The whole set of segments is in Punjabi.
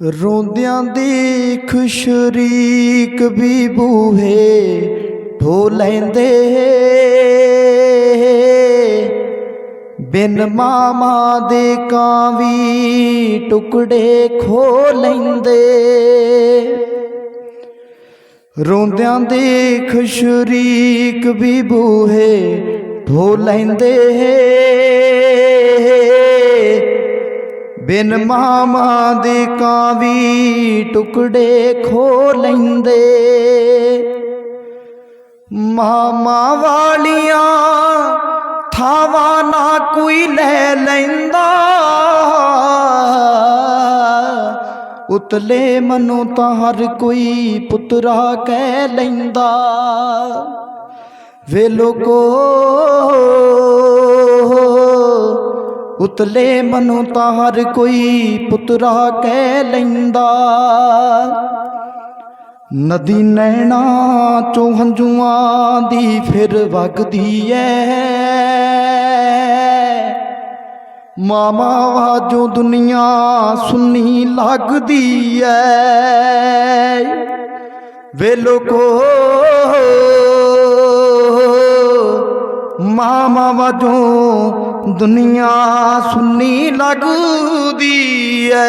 ਰੋਂਦਿਆਂ ਦੀ ਸ਼ਰੀਕ ਵੀ ਬੂਹੇ ਢੋ ਲੈਂਦੇ ਬਿਨ ਮਾਮਾ ਦੇ ਕਾਂ ਵੀ ਟੁਕੜੇ ਖੋ ਲੈਂਦੇ। ਰੋਂਦਿਆਂ ਦੀ ਸ਼ਰੀਕ ਵੀ ਬੂਹੇ ਢੋ ਲੈਂਦੇ। ਬਿਨ ਮਾਮਾ ਦੇ ਕਾਂ ਵੀ ਟੁਕੜੇ ਖੋ ਲੈਂਦੇ। ਮਾਮਾ ਵਾਲੀਆਂ ਥਾਵਾਂ ਨਾ ਕੋਈ ਲੈ ਲੈਂਦਾ। ਉਤਲੇ ਮਨੋਂ ਤਾਂ ਹਰ ਕੋਈ ਪੁੱਤਰਾ ਕਹਿ ਲੈਂਦਾ। ਵੇ ਲੋਕੋ ਉਤਲੇ ਮਨੋਂ ਤਾਂ ਹਰ ਕੋਈ ਪੁੱਤਰਾ ਕਹਿ ਲੈਂਦਾ। ਨਦੀ ਨੈਣਾ ਚੋਂ ਹੰਝੂਆਂ ਦੀ ਫਿਰ ਵਗਦੀ ਐ। ਮਾਮਾ ਵਾਜੋ ਦੁਨੀਆ ਸੁੰਨੀ ਲੱਗਦੀ ਐ। ਵੇ ਲੋਕੋ ਮਾਮਾ ਵਾਜੋ ਦੁਨੀਆ ਸੁੰਨੀ ਲੱਗਦੀ ਐ।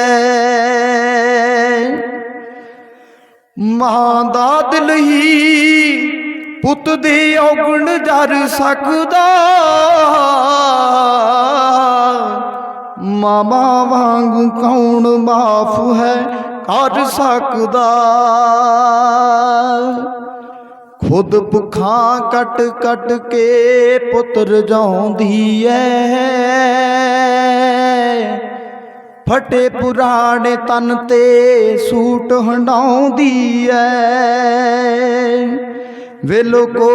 ਮਾਂ ਦਾ ਦਿਲ ਹੀ ਪੁੱਤ ਦੇ ਔਗਣ ਜਰ ਸਕਦਾ। ਮਾਮਾ ਵਾਂਗੂ ਕੌਣ ਮਾਫ ਹੈ ਕਰ ਸਕਦਾ। ਖੁਦ ਭੁੱਖਾਂ ਕੱਟ ਕੱਟ ਕੇ ਪੁੱਤਰ ਜਾਉਂਦੀ ਐ। ਫਟੇ ਪੁਰਾਣੇ ਤਨ ਤੇ ਸੂਟ ਹੰਡਾਉਂਦੀ ਐ। ਵੇ ਲੋਕੋ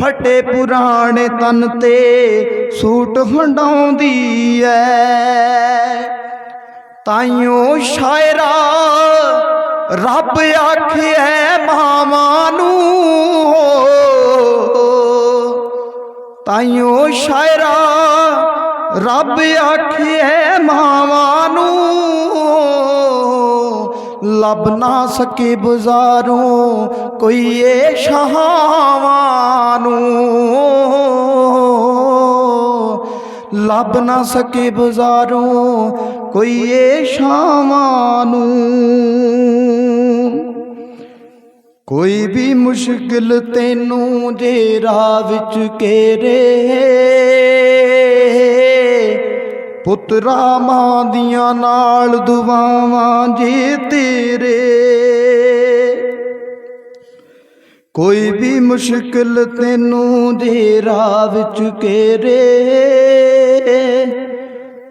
ਫਟੇ ਪੁਰਾਣੇ ਤਨ ਤੇ ਸੂਟ ਹੰਡਾਉਂਦੀ ਐ। ਤਾਈਓ ਸ਼ਾਇਰਾ ਰੱਬ ਆਖਿਆ ਮਾਵਾਂ ਨੂੰ ਤਾਈਓ ਸ਼ਾਇਰਾ, ਰੱਬ ਆਖਿਆ ਮਾਵਾਂ ਨੂੰ ਲੱਭ ਨਾ ਸਕੇ ਬਾਜ਼ਾਰੋਂ ਕੋਈ ਏ ਸ਼ਾਹਾਂ ਨੂੰ ਲੱਭ ਨਾ ਸਕੇ ਬਾਜ਼ਾਰੋਂ ਕੋਈ ਏ ਸ਼ਾਵਾਂ ਨੂੰ ਕੋਈ ਵੀ ਮੁਸ਼ਕਿਲ ਤੈਨੂੰ ਜੇ ਰਾਹ ਵਿੱਚ ਘੇਰੇ। ਪੁੱਤਰਾ ਮਾਂ ਦੀਆਂ ਨਾਲ ਦੁਆਵਾਂ ਜੇ ਤੇਰੇ। ਕੋਈ ਵੀ ਮੁਸ਼ਕਿਲ ਤੈਨੂੰ ਜੇ ਰਾਹ ਵਿੱਚ ਘੇਰੇ।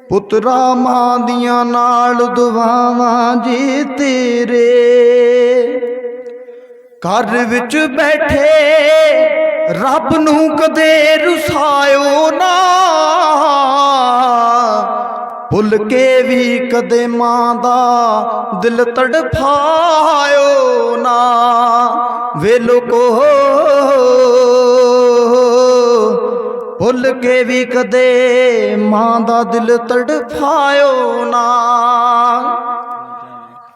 ਪੁੱਤਰਾ ਮਾਂ ਦੀਆਂ ਨਾਲ ਦੁਆਵਾਂ ਜੇ ਤੇਰੇ। ਘਰ ਵਿੱਚ ਬੈਠੇ ਰੱਬ ਨੂੰ ਕਦੇ ਰੁਸਾਇਓ ਨਾ। ਭੁੱਲ ਕੇ ਵੀ ਕਦੇ ਮਾਂ ਦਾ ਦਿਲ ਤੜਫਾਇਓ ਨਾ। ਵੇ ਲੋਕੋ ਭੁੱਲ ਕੇ ਵੀ ਕਦੇ ਮਾਂ ਦਾ ਦਿਲ ਤੜਫਾਇਓ ਨਾ।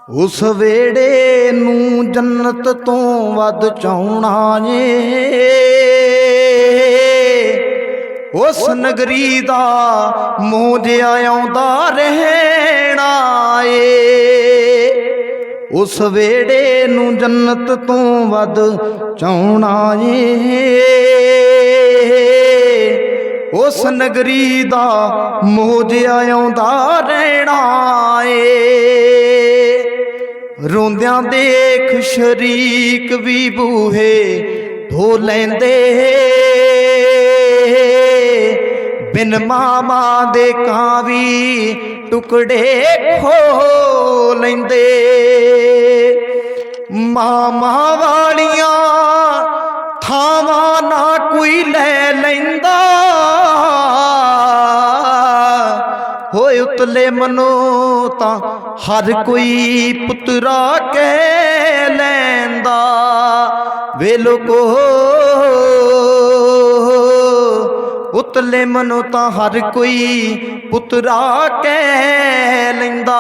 ਉਸ ਵੇੜੇ ਨੂੰ ਜੰਨਤ ਤੋਂ ਵੱਧ ਚਾਉਣਾ ਏ। ਉਸ ਨਗਰੀ ਦਾ ਮੋਹ ਜਿਹਾ ਆਉਂਦਾ ਰਹਿਣਾ ਏ। ਉਸ ਵੇੜੇ ਨੂੰ ਜੰਨਤ ਤੋਂ ਵੱਧ ਚਾਉਣਾ ਏ। ਉਸ ਨਗਰੀ ਦਾ ਮੋਹ ਜਿਹਾ ਆਉਂਦਾ ਰਹਿਣਾ ਏ। ਰੋਂਦਿਆਂ ਦੇਖ ਸ਼ਰੀਕ ਵੀ ਬੂਹੇ ਧੋ ਲੈਂਦੇ। ਬਿਨ ਮਾਮਾ ਦੇ ਕਾਂ ਵੀ ਟੁਕੜੇ ਖੋ ਲੈਂਦੇ। ਮਾਮਾ ਵਾਲੀਆਂ ਥਾਵਾਂ ਨਾ ਕੋਈ ਲੈ ਲੈਂਦਾ। ਹੋਏ ਉਤਲੇ ਮਨੋ ਤਾਂ ਹਰ ਕੋਈ ਪੁੱਤਰਾ ਕਹਿ ਲੈਂਦਾ ਵੇ ਲੋਕੋ ਪੁਤਲੇ ਮਨੋ ਤਾਂ ਹਰ ਕੋਈ ਪੁੱਤਰਾ ਕਹਿ ਲੈਂਦਾ।